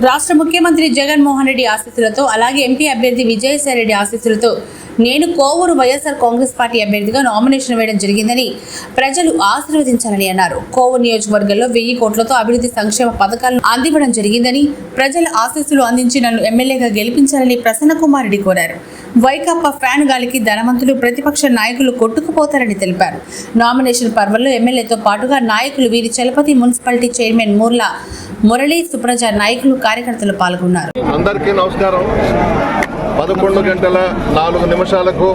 రాష్ట్ర ముఖ్యమంత్రి జగన్మోహన్ రెడ్డి ఆశీస్సులతో అలాగే ఎంపీ అభ్యర్థి విజయసాయి రెడ్డి ఆశీస్సులతో నేను కోవూరు వైఎస్ఆర్ కాంగ్రెస్ పార్టీ అభ్యర్థిగా నామినేషన్ వేయడం జరిగిందని ప్రజలు ఆశీర్వదించాలని అన్నారు. కోవూరు నియోజకవర్గంలో వెయ్యి కోట్లతో అభివృద్ధి సంక్షేమ పథకాలను అందివ్వడం జరిగిందని ప్రజల ఆశీస్సులు అందించి నన్ను ఎమ్మెల్యేగా గెలిపించాలని ప్రసన్న కుమార్ రెడ్డి కోరారు. వైకాపా ఫ్యాన్ గాలికి ధనవంతులు ప్రతిపక్ష నాయకులు కొట్టుకుపోతారని తెలిపారు. నామినేషన్ పర్వంలో ఎమ్మెల్యేతో పాటుగా నాయకులు వీరి చలపతి మున్సిపాలిటీ చైర్మన్ మూర్ల మురళీ సుప్రజ నాయకులు కార్యకర్తలు పాల్గొన్నారు. అందరికీ నమస్కారం. పదకొండు గంటల నాలుగు నిమిషాలకు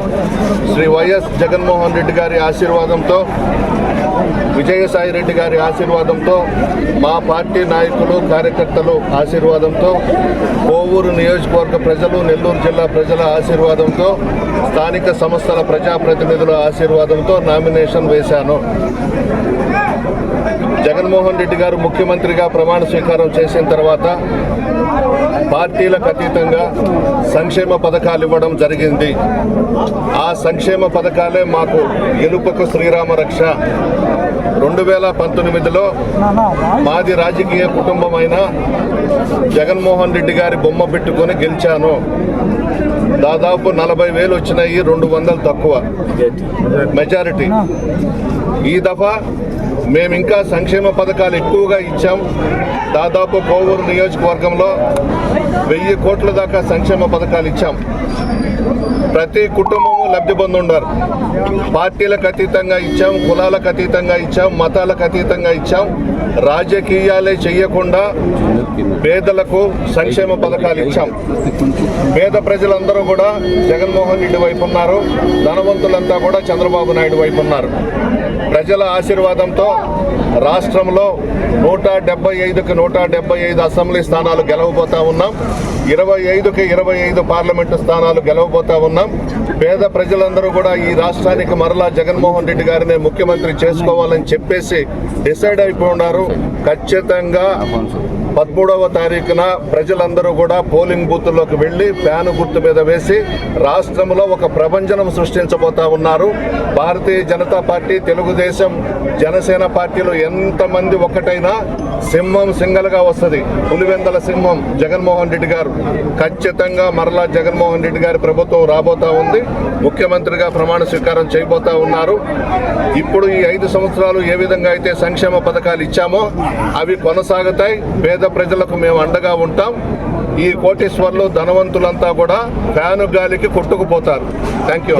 శ్రీ వైఎస్ జగన్మోహన్ రెడ్డి గారి ఆశీర్వాదంతో విజయసాయి రెడ్డి గారి ఆశీర్వాదంతో మా పార్టీ నాయకులు కార్యకర్తలు ఆశీర్వాదంతో కోవూరు నియోజకవర్గ ప్రజలు నెల్లూరు జిల్లా ప్రజల ఆశీర్వాదంతో స్థానిక సంస్థల ప్రజాప్రతినిధుల ఆశీర్వాదంతో నామినేషన్ వేశాను. జగన్మోహన్ రెడ్డి గారు ముఖ్యమంత్రిగా ప్రమాణ స్వీకారం చేసిన తర్వాత పార్టీలకు అతీతంగా సంక్షేమ పథకాలు ఇవ్వడం జరిగింది. ఆ సంక్షేమ పథకాలే మాకు గెలుపుకు శ్రీరామ రక్ష. రెండు వేల పంతొమ్మిదిలో మాది రాజకీయ కుటుంబమైన జగన్మోహన్ రెడ్డి గారి బొమ్మ పెట్టుకొని గెలిచాను. దాదాపు నలభై వేలు వచ్చినాయి రెండు వందలు తక్కువ. మెజారిటీ ఈ దఫా మేము ఇంకా సంక్షేమ పథకాలు ఎక్కువగా ఇచ్చాం. దాదాపు కోవూరు నియోజకవర్గంలో వెయ్యి కోట్ల దాకా సంక్షేమ పథకాలు ఇచ్చాం. ప్రతి కుటుంబము లబ్ధి పొందుండారు. పార్టీలకు అతీతంగా ఇచ్చాం కులాలకు అతీతంగా ఇచ్చాం మతాలకు అతీతంగా ఇచ్చాం. రాజకీయాలే చెయ్యకుండా పేదలకు సంక్షేమ పథకాలు ఇచ్చాం. పేద ప్రజలందరూ కూడా జగన్మోహన్ రెడ్డి వైపు ఉన్నారు. ధనవంతులంతా కూడా చంద్రబాబు నాయుడు వైపు ఉన్నారు. ప్రజల ఆశీర్వాదంతో రాష్ట్రంలో నూట డెబ్బై ఐదుకి నూట డెబ్బై ఐదు అసెంబ్లీ స్థానాలు గెలవబోతా ఉన్నాం. ఇరవై ఐదుకి ఇరవై ఐదు పార్లమెంటు స్థానాలు గెలవబోతా ఉన్నాం. పేద ప్రజలందరూ కూడా ఈ రాష్ట్రానికి మరలా జగన్మోహన్ రెడ్డి గారిని ముఖ్యమంత్రి చేసుకోవాలని చెప్పేసి డిసైడ్ అయిపోయి ఉన్నారు. ఖచ్చితంగా పదమూడవ తారీఖున ప్రజలందరూ కూడా పోలింగ్ బూత్లోకి వెళ్ళి ఫ్యాను గుర్తు మీద వేసి రాష్ట్రంలో ఒక ప్రభంజనం సృష్టించబోతా ఉన్నారు. భారతీయ జనతా పార్టీ తెలుగుదేశం జనసేన పార్టీలో ఎంతమంది ఒకటైనా సింహం సింగల్గా వస్తుంది. పులివెందల సింహం జగన్మోహన్ రెడ్డి గారు. ఖచ్చితంగా మరలా జగన్మోహన్ రెడ్డి గారి ప్రభుత్వం రాబోతా ఉంది. ముఖ్యమంత్రిగా ప్రమాణ స్వీకారం చేయబోతా ఉన్నారు. ఇప్పుడు ఈ ఐదు సంవత్సరాలు ఏ విధంగా అయితే సంక్షేమ పథకాలు ఇచ్చామో అవి కొనసాగుతాయి. పేద ప్రజలకు మేము అండగా ఉంటాం. ఈ కోటేశ్వర్లు ధనవంతులంతా కూడా ఫ్యాను గాలికి కొట్టుకుపోతారు. Thank you.